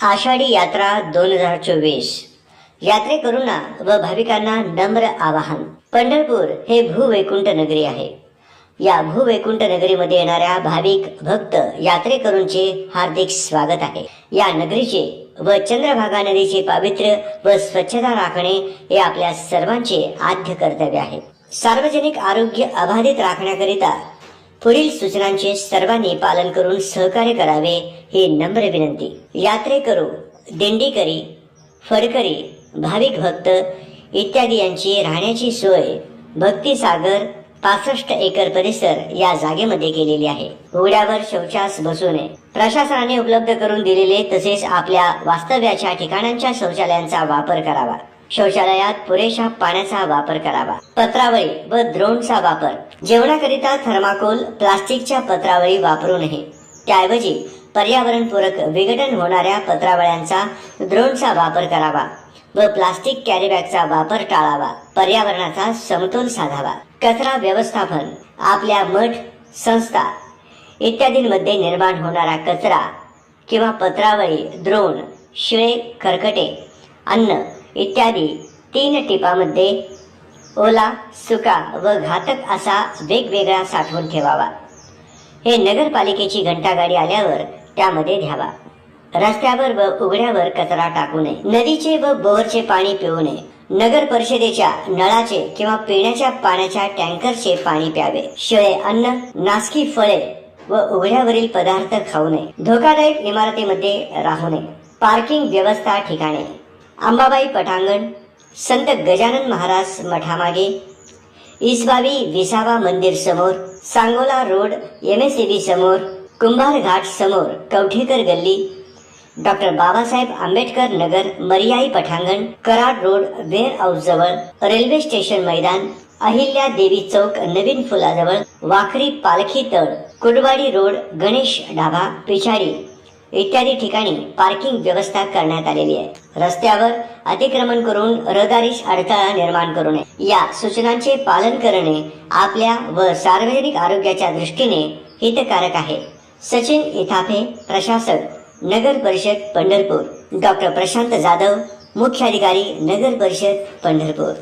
आषाढी यात्रा दोन हजार चोवीस. यात्रेकरूंना व भाविकांना नम्र आवाहन. पंढरपूर हे भूवैकुंठ नगरी आहे. या भूवैकुंठ नगरीमध्ये येणाऱ्या भाविक भक्त यात्रेकरूंचे हार्दिक स्वागत आहे. या नगरीचे व चंद्रभागा नदीचे पावित्र्य व स्वच्छता राखणे हे आपल्या सर्वांचे आद्य कर्तव्य आहे. सार्वजनिक आरोग्य अबाधित राखण्याकरिता पुढील सूचनांचे सर्वांनी पालन करून सहकार्य करावे ही नम्र विनंती. यात्रेकरू दिंडीकरी फडकरी भाविक भक्त इत्यादी यांची राहण्याची सोय भक्तिसागर पासष्ट एकर परिसर या जागेमध्ये केलेली आहे. उघड्यावर शौचास बसू नये. प्रशासनाने उपलब्ध करून दिलेले तसेच आपल्या वास्तव्याच्या ठिकाणांच्या शौचालयांचा वापर करावा. शौचालयात पुरेशा पाण्याचा वापर करावा. पत्रावळी व द्रोणचा वापर. जेवणाकरिता थर्माकोल प्लास्टिकच्या पत्रावळी वापरू नये. त्याऐवजी पर्यावरणपूरक विघटन होणाऱ्या पत्रावळ्यांचा द्रोणचा वापर करावा व प्लास्टिक कॅरीबॅगचा वापर टाळावा. पर्यावरणाचा समतोल साधावा. कचरा व्यवस्थापन आपल्या मठ संस्था इत्यादींमध्ये निर्माण होणारा कचरा किंवा पत्रावळी द्रोण शिळे खरकटे अन्न इत्यादी तीन टिपामध्ये ओला सुका व घातक असा वेगवेगळा साठवून ठेवावा. हे नगरपालिकेची घंटागाडी आल्यावर त्यामध्ये घ्यावा. रस्त्यावर व उघड्यावर कचरा टाकू नये. नदीचे व बोरचे पाणी पिऊ नये. नगर परिषदेच्या नळाचे किंवा पिण्याच्या पाण्याच्या टँकरचे पाणी प्यावे. शिळे अन्न नासकी फळे व उघड्यावरील पदार्थ खाऊ नये. धोकादायक इमारतीमध्ये राहू नये. पार्किंग व्यवस्था ठिकाणे. अंबाबाई पटांगण संत गजानन महाराज मठामागे. इसबावी विसावा मंदिर समोर सांगोला रोड एम एस समोर कुंभार घाट समोर कवठेकर गल्ली. डॉक्टर बाबासाहेब आंबेडकर नगर मरियाई पठांगण कराड रोड वेअर हाऊस जवळ रेल्वे स्टेशन मैदान अहिल्या देवी चौक नवीन फुलाजवळ वाखरी पालखी तळ कुडवाडी रोड गणेश ढाबा पिछाडी इत्यादी ठिकाणी पार्किंग व्यवस्था करण्यात आलेली आहे. रस्त्यावर अतिक्रमण करून रहदारीस अडथळा निर्माण करू नये या सूचनांचे पालन करणे आपल्या व सार्वजनिक आरोग्याच्या दृष्टीने हितकारक आहे. सचिन इथाफे प्रशासक नगर परिषद पंढरपूर. डॉक्टर प्रशांत जाधव मुख्याधिकारी नगर परिषद पंढरपूर.